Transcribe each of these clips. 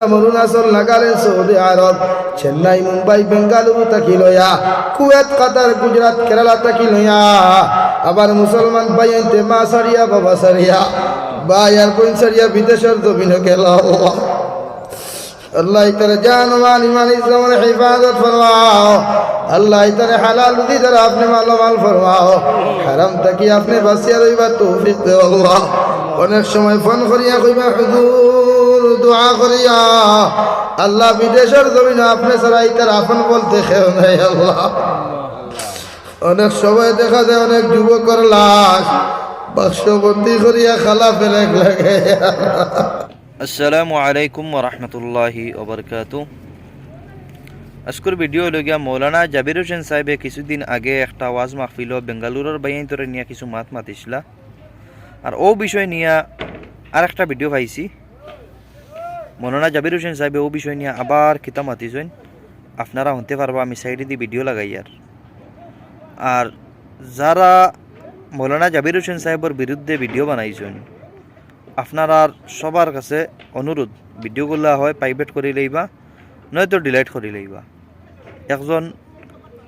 Arunachal Nagaland Saudi Arab, Chennai, Mumbai, Bengaluru থাকি লয়া, Kuwait, কাতার, গুজরাট, কেরালা থাকি লয়া। আবার মুসলমান বাইনতে মা সারিয়া বাবা সারিয়া ভাই আর বোন সারিয়া বিদেশের জমিন গেল আপনি মালামাল আপনি রইবা তৌফিক অনেক সময় ফোন করিয়া কইবা, হুজুর দোয়া করিয়া, আল্লাহ বিদেশের জমিনে আপনি ছাড়া তার আপন বলতে খেও নাই, আল্লাহ। অনেক সময় দেখা যায় অনেক যুবকর লাশ বাক্সবন্দি করিয়া খালা ফেলে লাগে। আসসালামু আলাইকুম রহমতুল্লাহি ওবরকাত আজকের ভিডিও লগিয়া মৌলানা জাবির হোসেন সাহেবে কিছুদিন আগে একটা ওয়াজ মাহফিল বেঙ্গালুরের বাইন তোরে নিয়ে কিছু মাত মাতিছিলা আর ও বিষয় নিয়ে আর একটা ভিডিও পাইছি। মৌলানা জাবির হোসেন সাহেবে ও বিষয় নিয়ে আবার কিতা মাতিছেন আপনারা হতে পারবা, আমি সাইডে দিয়ে ভিডিও লাগাই আর। আর যারা মৌলানা জাবির হোসেন সাহেবের বিরুদ্ধে ভিডিও বানাইছেন, আপনার সবার কাছে অনুরোধ ভিডিওগুলো হয় প্রাইভেট করে লইবা, নয়তো ডিলাইট করে লইবা। একজন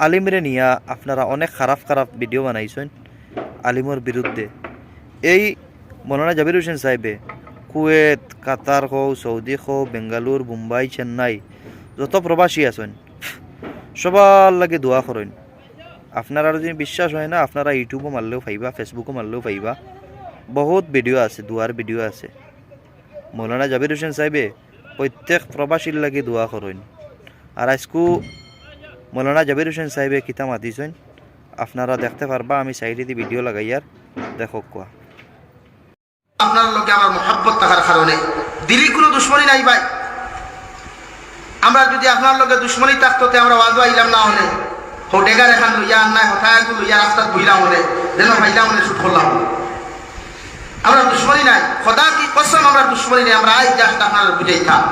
আলিমরে নিয়া আপনারা অনেক খারাপ খারাপ ভিডিও বানাইছেন আলিমর বিরুদ্ধে। এই মৌলানা জাবির হোসেন সাহেবে কুয়েত কাতার হও সৌদি হও বেঙ্গালুর মুম্বাই, চেন্নাই, যত প্রবাসী আছেন। সবার লাগে দোয়া করেন আপনারা যদি বিশ্বাস হয় না আপনারা ইউটিউবও মারলেও পাইবা ফেসবুকও মারলেও পাইবা বহুত ভিডিও আছে দুয়ার ভিডিও আছে। মৌলানা জাবির হোসেন সাহেবে প্রত্যেক প্রবাসীর লাগে দোয়া করেন আর আজকু মৌলানা জাবির হোসেন সাহেবে কিতা মাতিছেন। আপনারা দেখতে পারবা আমি সাইডে ভিডিও লাগাইয়ার দেখো কোয়া আপনার লোকে আমার মহাব্বত থাকার কারণে। দিলি কোনো দুশ্মনী নাই ভাই। আমরা যদি আপনার লোকে দুশ্মনী থাকতো আমরা ওয়াজ আইলাম না হলে। আন্নায় হঠাৎ হলে যেন ভাইলাম হলে করলাম। আমরা দুশ্মনী নাই। কি কসম আমরা দুশ্মনী নাই। আমরা আই জাস্ট আপনারা বুঝাইতা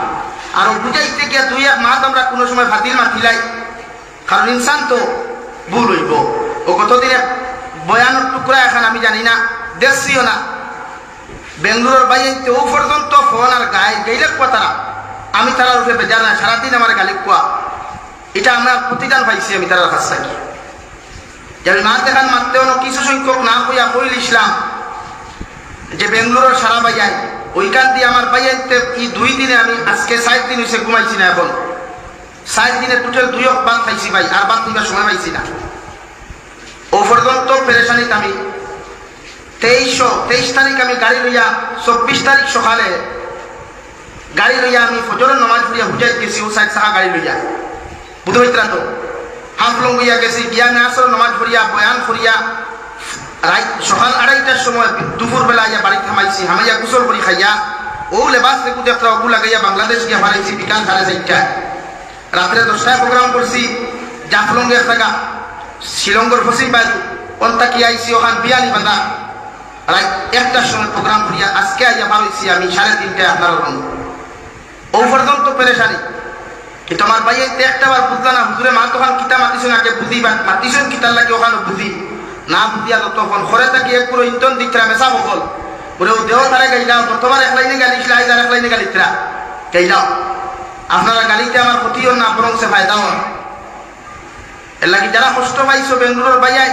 আর বুঝাইতে গিয়ে দুই এক মাস আমরা কোনো সময় ফাতিল মাতিলাই। কারণ ইনসান তো ভুল হইব। ও কতদিনে বয়ানোর টুকরা এখন আমি জানি না। দেখছিও না। বেঙ্গালোর বাইতে ও পর্যন্ত ফোন আর গায়ে গেইলে কুয়া তারা। আমি তারা রূপে বেজার না, সারাদিন আমার গালি কুয়া এটা আমরা প্রতিদান পাইছি আমি তারা কাছ থাকি। যে আমি মাছ দেখান মারতেও কিছু সংখ্যক না কইয়া কইল ইসলাম। যে বেঙ্গালোরের সারা বাইয়াই ওইখান দিয়ে আমার বাইয়াইতে এই দুই দিনে আমি আজকে ষাট দিন হয়েছে ঘুমাইছি না এখন। ষাট দিনে টোটাল দুই বাদ খাইছি ভাই, আর বাদ নিবার সময় পাইছি না। ও পর্যন্ত পেরেশানিতে আমি তেইশশো তেইশ তারিখ আমি গাড়ি লইয়া, চব্বিশ তারিখ সকালে গাড়ি লইয়া আমি ফজরের নমাজ ফুরিয়া হুজাই গেছি ও সাইড সাহা গাড়ি লইয়া। বুধ হইতরা তো হাফলং হইয়া গেছি, গিয়া আসর নমাজ ফুরিয়া বয়ান ফুরিয়া রাই সকাল আড়াইটার সময় দুপুর বেলা ইয়া বাড়ি থামাইছি হামাইয়া কুশল করি খাইয়া, ও লেবাস দেখু দেখরা ওগু লাগাইয়া বাংলাদেশ গিয়া হারাইছি বিকাল সাড়ে চারটায় রাত্রে দশটায় প্রোগ্রাম করছি জাফলঙ্গে টাকা শিলঙ্গর ফসিম বাজু অন্তা কি আইসি ওখান বিয়ালি বান্ধা রাত একটার সময় প্রোগ্রাম করিয়া আজকে আইয়া বার হইছি আমি সাড়ে তিনটায় আপনার ওখান ও পর্যন্ত পেরেশানি। কিন্তু আমার ভাই এই একটা বার বুঝলা না, হুজুরে মা তখন কিতা মাতিছেন আগে বুঝি, বা মাতিছেন কিতার লাগে ওখানে বুঝি। না বুঝিয়া তখন ঘরে থাকি এক পুরো ইন্তন দিকরা মেসা বকল। বলে, ও দেহ তারা গাইলাম বর্তমান এক লাইনে গালিছিল আইজার এক লাইনে গালিতরা গাইলাম আপনারা গালিতে আমার ক্ষতিও না, বরং সে ফায়দাও না এর লাগি যারা কষ্ট পাইছো, বেঙ্গালোর বাইয়াই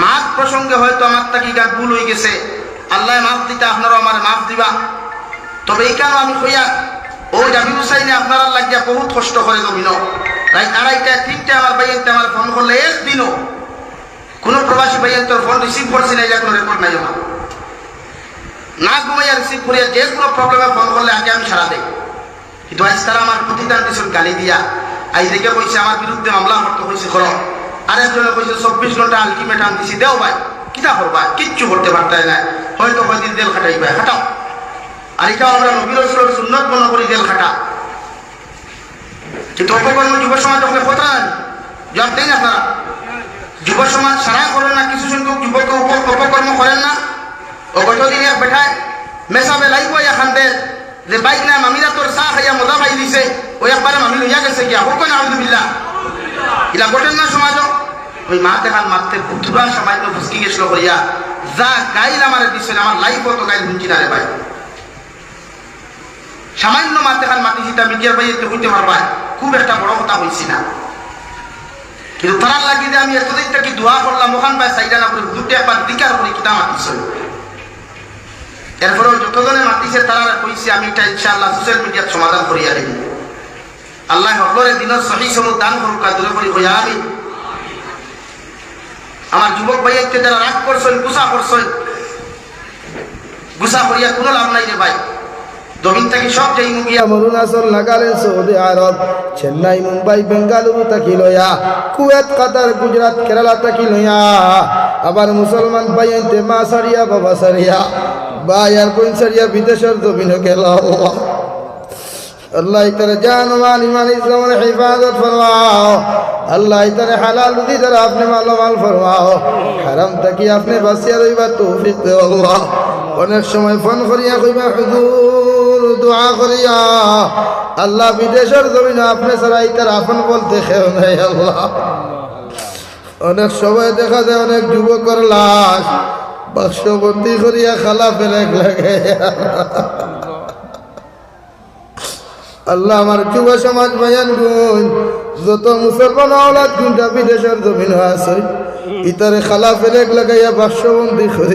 মাফ প্রসঙ্গে হয়তো আমার তাকি গা ভুল হয়ে গেছে। আল্লাহ মাফ দিতে আপনারা আমার মাফ দিবা। তবে এইখানেও আমি কইয়া, ও জাবির হুসাইনে আপনারা লাগিয়া বহুত কষ্ট করে জমিন রাই আড়াইটা তিনটা আমার বাইয়াইতে আমার ফোন করলে, একদিনও কোনো প্রবাসী ভাইয়ের তোর ফোন রিসিভ করছি না কোনো রেকর্ড নাই আমার। না ঘুমাইয়া রিসিভ করিয়া যে কোনো প্রবলেমে ফোন করলে আগে আমি সারা দেই। কিন্তু আজ তারা আমার প্রতিদান দিয়েছেন গালি দিয়া। আজ দেখে কইছে, আমার বিরুদ্ধে মামলা করতে হয়েছে করো আরেকজনে কইছে, চব্বিশ ঘণ্টা আলটিমেটাম দিছি, দেও ভাই। কিতা করবা? কিচ্ছু করতে পারতাই না হয়তো কয়দিন জেল খাটাই ভাই, খাটাও। আর এটাও আমরা নবীর সুন্নত মনে করি, জেল খাটা। কিন্তু যুব সমাজ ওখানে কথা জবাব দেন আপনারা। যুব সমাজ সারা করেন না, কিছু সংখ্যক যুবক অপকর্ম করেন না। ও গতদিন এক বেঠায় মেসাবে লাইব এখানতে যে বাইক না, মামিরা তোর চাহ খাইয়া মজা পাই দিছে। ও একবারে মামি লইয়া গেছে গিয়া। হোক না আলহামদুলিল্লাহ ইলা ওই মা দেখান মারতে পুতুরা সামান্য ফুসকি গেছিল করিয়া, যা গাইল আমার দিছে আমার লাইফ তো গাইল হুঞ্চি না রে ভাই। সামান্য মাতে খান মাটি যেটা মিডিয়ার বাইরে হইতে পারবা, খুব একটা বড় কথা হয়েছি না। কিন্তু তারার লাগি যে আমি এতদিন থেকে দোয়া করলাম, ওখান ভাই সাইডা না করে দুটো একবার দিকার করে কিতা মাতিস এরপরেও যতজনে মাতিছে তারা কইছে, আমি এটা ইনশাআল্লাহ সোশ্যাল মিডিয়ার সমাধান করিয়া দিই আল্লাহ সকলের দিনের সহি সমুখ দান করুক দূরে করি হইয়া আমি আমার যুবক ভাইয়াকে যারা রাগ করছেন, গুসা করছেন, গুসা করিয়া কোনো লাভ নাই রে ভাই। অরুণাচল চেন্নাই, মুম্বাই, বেঙ্গালুরু গুজরাট, কেরালা আবার মুসলমান বাবা সারিয়া বিদেশের জমিনে গেল। আল্লাহ তার জান মান ইমান ইসলামের হিফাজত ফরমাও। আল্লাহ তার হালাল রুজি দ্বারা আপনি মালো মাল ফরমাও। হারাম থাকি আপনি বাঁচিয়া রইবা তৌফিক আল্লাহ। অনেক সময় ফোন করিয়া কইবা, হুজুর, দোয়া করিয়া। আল্লাহ বিদেশের জমিন আপনি ছাড়া তার আপন বলতে খেও নাই আল্লাহ। অনেক সময় দেখা যায় অনেক যুবকর লাশ বাক্সবন্দি করিয়া খালা ফেলে লাগে। আল্লাহ আমার যুব সমাজ বায়ান গুণ যত মুসলমান আওলাদ গুণটা বিদেশের জমিন আছে, ইতারে খালা ফেলেক লাগাইয়া বাক্সবন্দি করে